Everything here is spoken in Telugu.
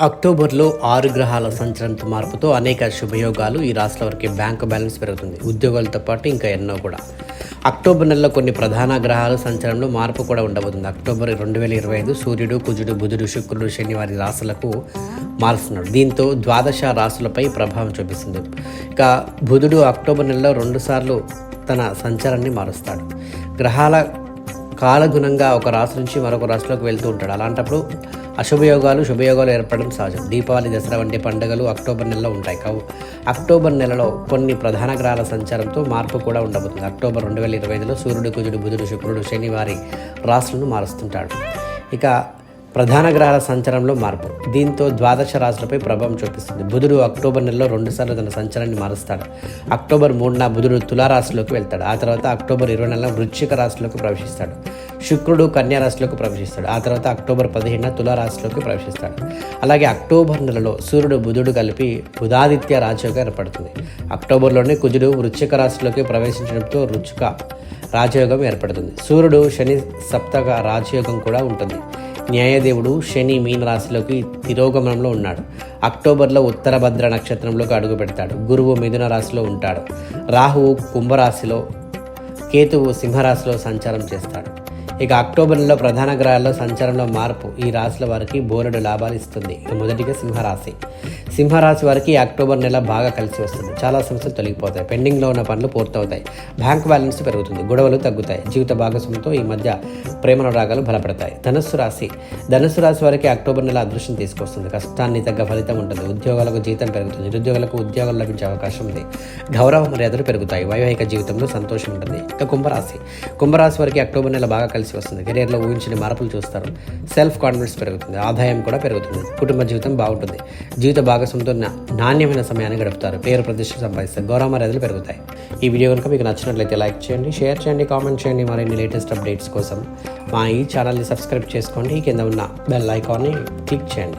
అక్టోబర్లో ఆరు గ్రహాల సంచలనంతో మార్పుతో అనేక శుభయోగాలు ఈ రాశుల వారికి బ్యాంకు బ్యాలెన్స్ పెరుగుతుంది. ఉద్యోగాలతో పాటు ఇంకా ఎన్నో కూడా. అక్టోబర్ నెలలో కొన్ని ప్రధాన గ్రహాలు సంచలనంలో మార్పు కూడా ఉండబోతుంది. అక్టోబర్ రెండు వేల ఇరవై ఐదు సూర్యుడు కుజుడు బుధుడు శుక్రుడు శని వారి రాశులకు మారుస్తున్నాడు. దీంతో ద్వాదశ రాశులపై ప్రభావం చూపిస్తుంది. ఇక బుధుడు అక్టోబర్ నెలలో రెండుసార్లు తన సంచారాన్ని మారుస్తాడు. గ్రహాల కాలగుణంగా ఒక రాశి నుంచి మరొక రాశిలోకి వెళ్తూ ఉంటాడు. అలాంటప్పుడు అశుభయోగాలు శుభయోగాలు ఏర్పడడం సహజం. దీపావళి దసరా వంటి పండుగలు అక్టోబర్ నెలలో ఉంటాయి. కావు అక్టోబర్ నెలలో కొన్ని ప్రధాన గ్రహాల సంచారంతో మార్పు కూడా ఉండబోతుంది. అక్టోబర్ రెండు వేల ఇరవై ఐదులో సూర్యుడు కుజుడు బుధుడు శుక్రుడు శని వారి రాశులను మారుస్తుంటాడు. ఇక ప్రధాన గ్రహాల సంచారంలో మార్పు. దీంతో ద్వాదశ రాశులపై ప్రభావం చూపిస్తుంది. బుధుడు అక్టోబర్ నెలలో రెండుసార్లు తన సంచారాన్ని మారుస్తాడు. అక్టోబర్ మూడున బుధుడు తులారాశిలోకి వెళ్తాడు. ఆ తర్వాత అక్టోబర్ ఇరవై నెలలో వృశ్చిక రాశిలోకి ప్రవేశిస్తాడు. శుక్రుడు కన్యా రాశిలోకి ప్రవేశిస్తాడు. ఆ తర్వాత అక్టోబర్ పదిహేడున తులారాశిలోకి ప్రవేశిస్తాడు. అలాగే అక్టోబర్ నెలలో సూర్యుడు బుధుడు కలిపి బుధాదిత్య రాజయోగం ఏర్పడుతుంది. అక్టోబర్లోనే కుజుడు వృశ్చిక రాశిలోకి ప్రవేశించడంతో రుచిక రాజయోగం ఏర్పడుతుంది. సూర్యుడు శని సప్తక రాజయోగం కూడా ఉంటుంది. న్యాయదేవుడు శని మీన రాశిలోకి తిరోగమనంలో ఉన్నాడు. అక్టోబర్లో ఉత్తర భద్ర నక్షత్రంలోకి అడుగు పెడతాడు. గురువు మిథున రాశిలో ఉంటాడు. రాహువు కుంభరాశిలో కేతువు సింహరాశిలో సంచారం చేస్తాడు. ఇక అక్టోబర్ నెలలో ప్రధాన గ్రహాల్లో సంచారంలో మార్పు. ఈ రాశుల వారికి బోలెడు లాభాలు ఇస్తుంది. ఇక మొదటిగా సింహరాశి. సింహరాశి వారికి అక్టోబర్ నెల బాగా కలిసి వస్తుంది. చాలా సమస్యలు తొలగిపోతాయి. పెండింగ్లో ఉన్న పనులు పూర్తవుతాయి. బ్యాంక్ బ్యాలెన్స్ పెరుగుతుంది. గొడవలు తగ్గుతాయి. జీవిత భాగస్వామితో ఈ మధ్య ప్రేమ రాగాలు బలపడతాయి. ధనుస్సు రాశి. ధనుస్సు రాశి వారికి అక్టోబర్ నెల అదృష్టం తీసుకొస్తుంది. కష్టాన్ని తగ్గ ఫలితం ఉంటుంది. ఉద్యోగాలకు జీతం పెరుగుతుంది. నిరుద్యోగులకు ఉద్యోగాలు లభించే అవకాశం ఉంది. గౌరవ మర్యాదలు పెరుగుతాయి. వైవాహిక జీవితంలో సంతోషం ఉంటుంది. ఇక కుంభరాశి. కుంభరాశి వారికి అక్టోబర్ నెల బాగా కలిసి వస్తుంది. కెరీర్లో ఊహించిన మార్పులు చూస్తారు. సెల్ఫ్ కాన్ఫిడెన్స్ పెరుగుతుంది. ఆదాయం కూడా పెరుగుతుంది. కుటుంబ జీవితం బాగుంటుంది. జీవిత భాగస్వామితో నాణ్యమైన సమయాన్ని గడుపుతారు. పేరు ప్రతిష్ట సంపాదిస్తారు. గౌరవ మర్యాదలు పెరుగుతాయి. ఈ వీడియో కనుక మీకు నచ్చినట్లయితే లైక్ చేయండి షేర్ చేయండి కామెంట్ చేయండి. మరిన్ని లేటెస్ట్ అప్డేట్స్ కోసం మా ఈ ఛానల్ని సబ్స్క్రైబ్ చేసుకోండి. కింద ఉన్న బెల్ ఐకాన్ని క్లిక్ చేయండి.